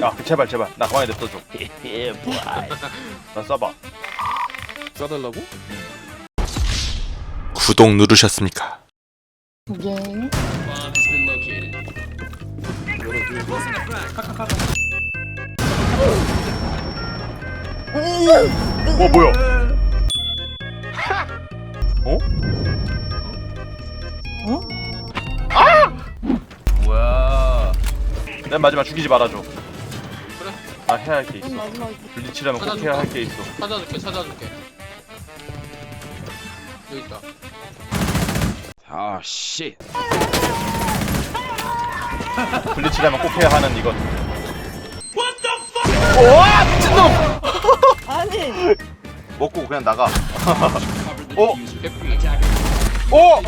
야 제발 제발 나 가만히 냅둬줘 나 쏴봐 쏴달라고? 구독 누르셨습니까? 예. 어 뭐야 어? 어? 뭐야? 맨 마지막 죽이지 말아줘 나 해야 할게 있어 맨 마지막 블리치라면 꼭 해야 할 게 있어 찾아줄게, 찾아줄게. 여기 있다. 아 씨. 블리치라면 꼭 해야 하는 이것 와 미친놈 아니 먹고 그냥 나가 어? 개피. 어?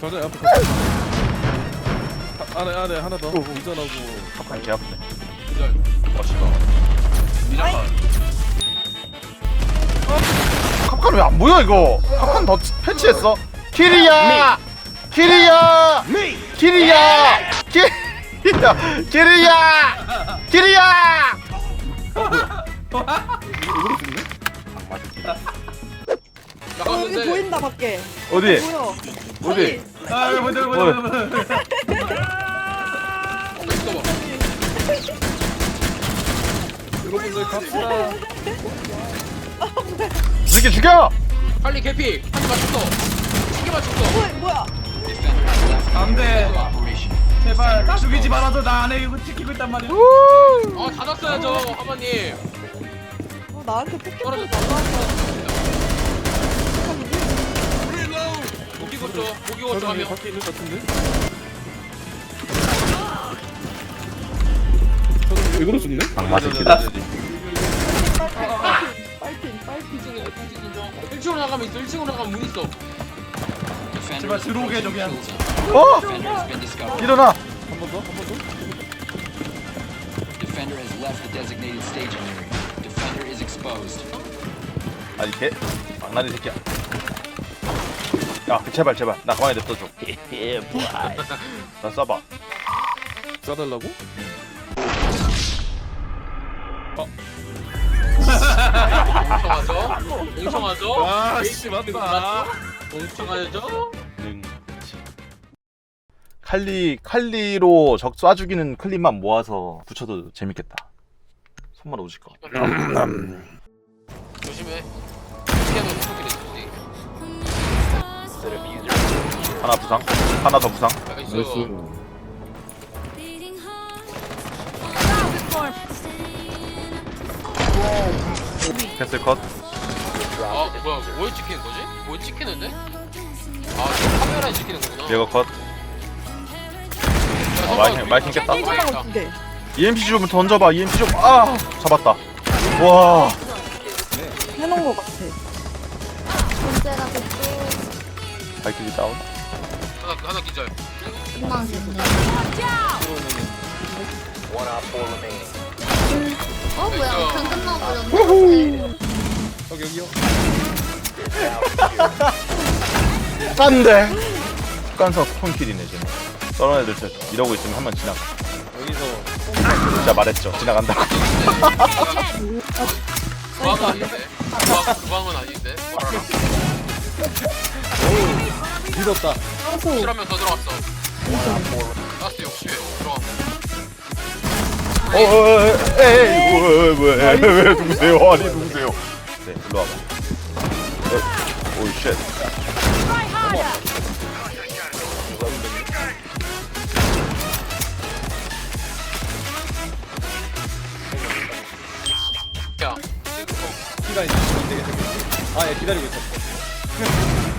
가자 앞에 가자. 하- 안에 안에 하나 더. 운전하고. kapkan 개 아프네 기절. 어 씨발. 미라클. kapkan 왜안 보여 이거? kapkan 더 패치했어. 키리야! 키리야! 키리야! 키리야! 키리야! 키리야 어 여기 보인다 밖에 어디 보여 어디 아, 여기 뭔데, 뭐야? 뭔데, 뭔데. 있어봐. 여러분들 갑시다. 이 새끼 죽여 빨리 개피. 한대 맞췄어. 한개 맞췄어. 어 뭐야 안돼 제발 죽이지 말아줘 나 안에 이거 지키고 있단 말이야 아, 닫았어야죠, 하마님. 어, 나한테 포켓몬 떨어졌다. 날라왔어 고쳐, 무기 고쳐 저기 하면. 밖에 있는 것 같은데. 왜 그러셨네? 악마 새끼들 빨핀 빨핀 1층으로 나가면 있어, 1층으로 나가면 문 있어. 제발 들어오게 해줘 그냥 어 일어나 한 번 더, 한 번 더. Defender has left the designated staging area. Defender is exposed. 아니 개 악나리 새끼야 야 제발 제발 나 가만히 냅둬줘 나 쏴봐 쏴달라고? 멍청하죠? 멍청하죠? 아, 씨, 맞다. 멍청하죠? 칼리 칼리로 적 쏴 죽이는 클립만 모아서 붙여도 재밌겠다 손만 오질 것 같아 조심해. 하나 부상 하나 더 부상. 나이스. 캐슬 컷 아 뭐야 뭘 찍히는 거지? 뭘 찍히는데? 아 지금 카메라에 찍히는 거구나 레거 컷 아, 마이킹 마이킹 깼다 EMP 좀 던져봐 EMP 좀아 잡았다 와 해놓은 거 같아 문제가 됐고 발키리 다운. 하나 하나 기절. 끝나겠네. 어 뭐야? 그냥 끝나버렸네. 어, 여기요. 딴데. 깐서 스폰킬이네 쟤네 저런 애들 진짜 이러고 있으면 한 번 지나가. 여기서 진짜 말했죠. 지나간다고. 구방은 아닌데? 구방, 구방은 아닌데? 뭐라라 믿었다. 실하면 더 들어왔어 가스 60에 들어간 어, 에이, 뭐야, 뭐야, 왜, 왜, 누구세요? 아니, 누구세요? 네, 일로 와봐. 어, 오, 쉣. 야 시간이 안 되게 생겼지. 아, 예, 기다리고 있었어.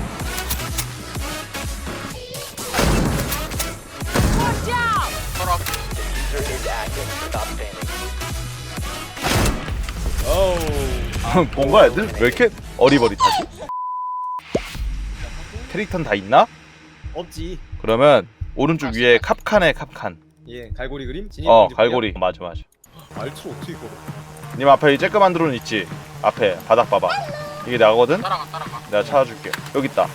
뭔가 애들 왜 이렇게 어리버리하지? 캐릭터는 다 있나? 없지. 그러면 오른쪽 위에 캅칸에 캅칸. 예, 갈고리 그림? 진입 어, 갈고리. 맞아, 맞아. 알트로 어떻게 걸어? 님 앞에 이 쬐끄만 드론 있지? 앞에 바닥 봐봐. 이게 나거든? 따라가 따라가 내가 찾아줄게 여기 있다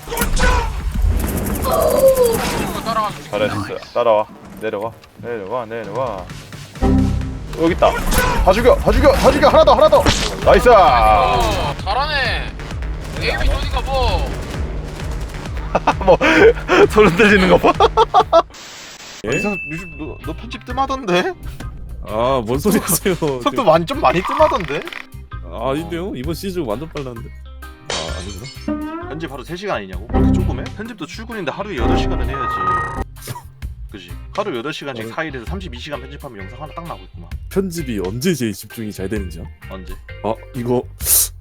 따라가 잘했어 따라와 내려와 내려와 내려와 여기 있다 다 죽여 다 죽여 다 죽여 하나 더 하나 더 나이스 어 잘하네 에임이 좋으니까 뭐 뭐 소름 들리는 거봐 예? 이상 요즘 너, 너 편집 뜸하던데? 아 뭔 소리 하세요 속도 많이 좀 많이 뜸하던데? 아, 아닌데요 이번 시즌 완전 빨랐는데 아 아니구나 편집 하루 3시간 아니냐고? 그렇게 조금 해? 편집도 출근인데 하루에 8시간은 해야지? 하루 8시간씩 어. 4일에서 32시간 편집하면 영상 하나 딱 나오고 있구만. 편집이 언제 제일 집중이 잘 되는지요? 언제? 아 이거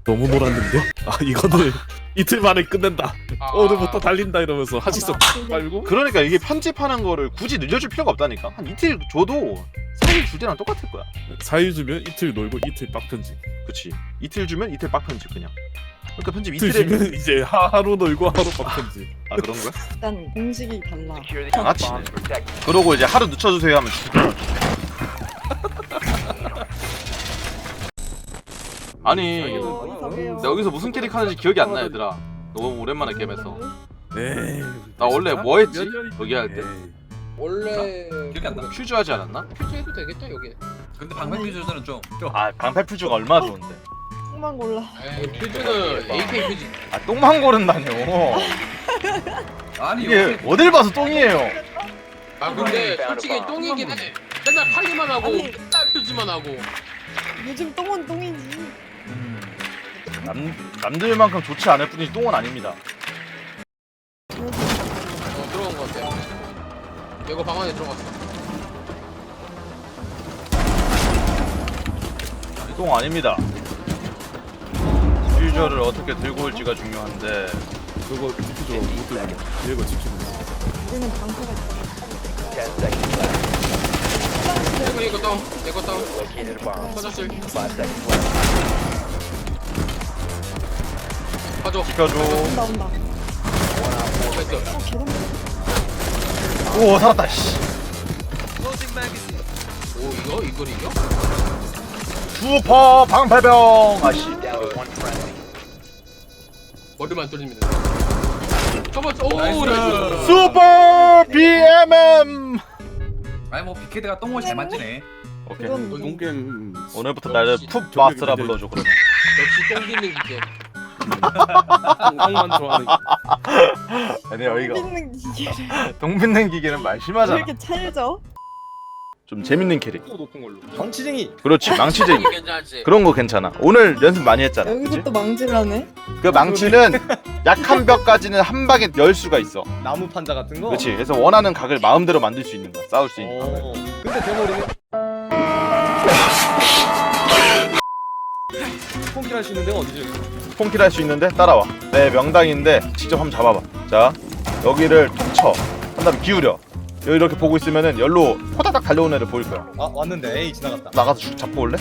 너무 몰았는데? 아 이거는 이틀 만에 끝낸다. 아, 오늘부터 달린다 이러면서 하시석 빨고? 그러니까 이게 편집하는 거를 굳이 늘려줄 필요가 없다니까. 한 이틀 줘도 4일 줄 때랑 똑같을 거야. 4일 주면 이틀 놀고 이틀 빡편집. 그치. 이틀 주면 이틀 빡 편집 그냥 그러니까 편집 이틀 이틀에 주면 이제 하루 놀고 하루 빡편집 아 그런 거야? 일단 공식이 달라. 양아치네 그러고 이제 하루 늦춰주세요 하면 죽을 아니 어디서 나 여기서 무슨 캐릭 하는지 기억이 안 나 얘들아 너무 오랜만에 게임해서 에이 나 원래 뭐 했지? 여기 할 때? 원래 기억이 안 나. 퓨즈 하지 않았나? 퀴즈 해도 되겠다 여기 근데 방금 퓨즈는 좀. 좀. 아 방패 퓨즈가 얼마나 좋은데 만 골라. 에이 퀴즈는 AK 퀴즈. 아 똥만 고른다뇨. 아니 이게 어딜 봐서 똥이에요? 아 근데 솔직히 똥이긴 해. 맨날 칼리만 하고 아니. 맨날 퀴즈만 하고. 요즘 똥은 똥이지. 남, 남들만큼 좋지 않을 뿐이지 똥은 아닙니다. 어 들어간 거 같아. 이거 방 안에 들어갔어. 똥 아닙니다 퓨저를 어떻게 들고 올지가 중요한데 그거 못 들고 얘가 집중 우리는 방패가 있어. 이거 이거 다운 이거 다운 터졌을 가져 지켜줘 온다 온다. 됐어 어. 오 살았다 씨 오 이거 이걸 이겨? 슈퍼 방패병 아씨 머리만 뚫리면 된다. 첫 번째 오 나이스. 나이스. 슈퍼 BMM 아니 뭐 빅헤드가 똥을 잘 만지네. 오케이. 그건 오늘부터 나를 푹 마스라 불러줘 그러면. 역시 똥 딛는 기계 똥만 좋아하는 아니 어이가 삐는 기계를 똥 빚는 기계는 말 왜 심하잖아. 이렇게 찰져? 좀 재밌는 캐릭. 높은 걸로. 정치쟁이. 그렇지 망치쟁이. 괜찮지. 그런 거 괜찮아. 오늘 연습 많이 했잖아 여기서? 또 망질하네. 그 망치는 약한 벽까지는 한 방에 열 수가 있어. 나무 판자 같은 거. 그렇지 그래서 원하는 각을 마음대로 만들 수 있는 거야. 싸울 수 있는 어. 근데 대머리는 폰킬 할수 있는 데가 어디지? 폰킬 할 수 있는데? 따라와. 내 명당인데 직접 한번 잡아봐. 자 여기를 툭쳐한 다음에 기울여 여기 이렇게 보고 있으면은 열로 호다닥 달려오는 애를 보일 거야 아 왔는데 에이 지나갔다. 나가서 쭉 잡고 올래?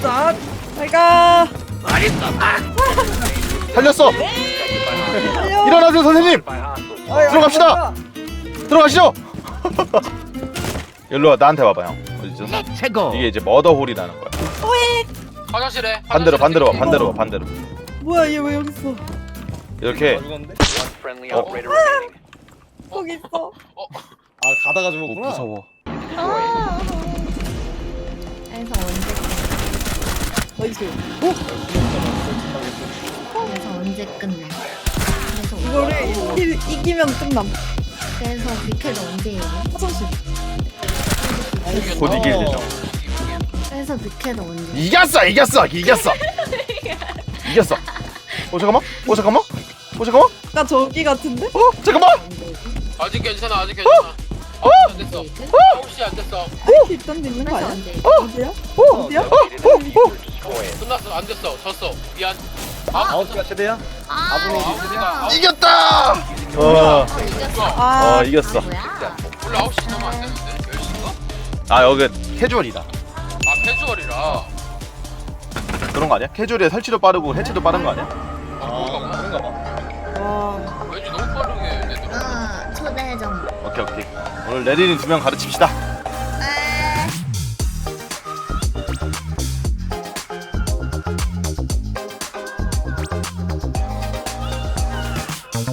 자, 잘가. 살렸어 달려. 일어나세요 선생님 들어갑시다 들어가시죠 일로와 나한테 와봐 형 어디죠? 이게 이제 머더홀이라는 거야 화장실에 반대로 반대로 와. 반대로 와 반대로 뭐야 얘 왜 여기 있어? 이렇게 죽었는데? 어? 거기 있어. 아 가다가 오, 죽었구나. 무서워 아. 그래서 언제 나이스. 그래서 언제 끝내? 그래서 이거를 이기, 이기면 끝남. 그래서 빅헤드 언제 이겨? 화장실. 곧 이길 예정 그래서 빅헤드 언제? 이겼어 이겼어 이겼어 이겼어 어 잠깐만 어 잠깐만 어 잠깐만 아까 저기 같은데? 어 잠깐만 아직 괜찮아 아직 괜찮아 어? 안 됐어 빅헤드? 9시 안 됐어 아이키 있던 데 있는 거 아니야? 어디야? 어디야? 끝났어 안 됐어 졌어 미안 아홉 개가 최대야? 아, 아, 이겼다 어, 이겼어. 아, 어 이겼어 뭐야? 원래 9시 넘으면 안 되는데 10시인가? 아 여기 캐주얼이다 아 캐주얼이라 그런 거 아니야? 캐주얼에 설치도 빠르고 해체도 빠른 거 아니야? 아 그런가 봐. 와. 오케이 오케이. 오늘 레디는 두 명 가르칩시다